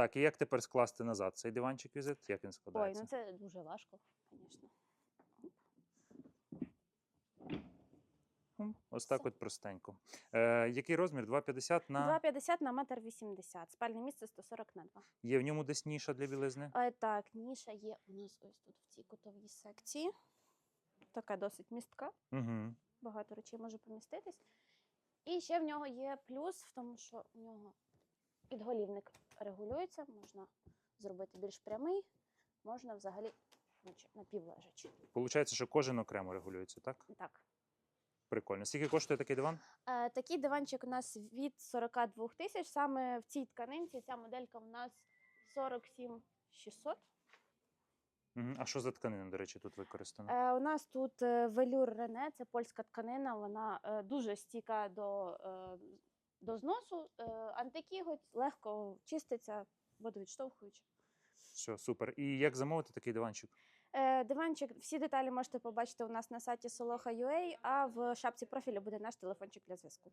Так, і як тепер скласти назад цей диванчик візит? Як він Ой, складається? ну це дуже важко, звісно. Ось так от простенько. Е, який розмір? 2,50 на 2,50 на метр 80. Спальне місце 140 на 2. є в ньому десь ніша для білизни? Е, так, ніша є у нас ось тут в цій кутовій секції. Така досить містка. Угу. Багато речей може поміститись. І ще в нього є плюс в тому, що у нього підголівник регулюється, можна зробити більш прямий, можна взагалі наче напівлежачий. Получається, що кожен окремо регулюється, так? Так. Прикольно. Скільки коштує такий диван? Е, такий диванчик у нас від 42 тисяч. Саме в цій тканинці ця моделька у нас 47 600. Угу. А що за тканина, до речі, тут використана? Е, у нас тут е, велюр Рене, це польська тканина, вона е, дуже стійка до, е, до зносу. Е, антикіготь легко чиститься, водовідштовхуючи. Все, супер. І як замовити такий диванчик? Е, диванчик, всі деталі можете побачити у нас на сайті Soloha.ua, а в шапці профілю буде наш телефончик для зв'язку.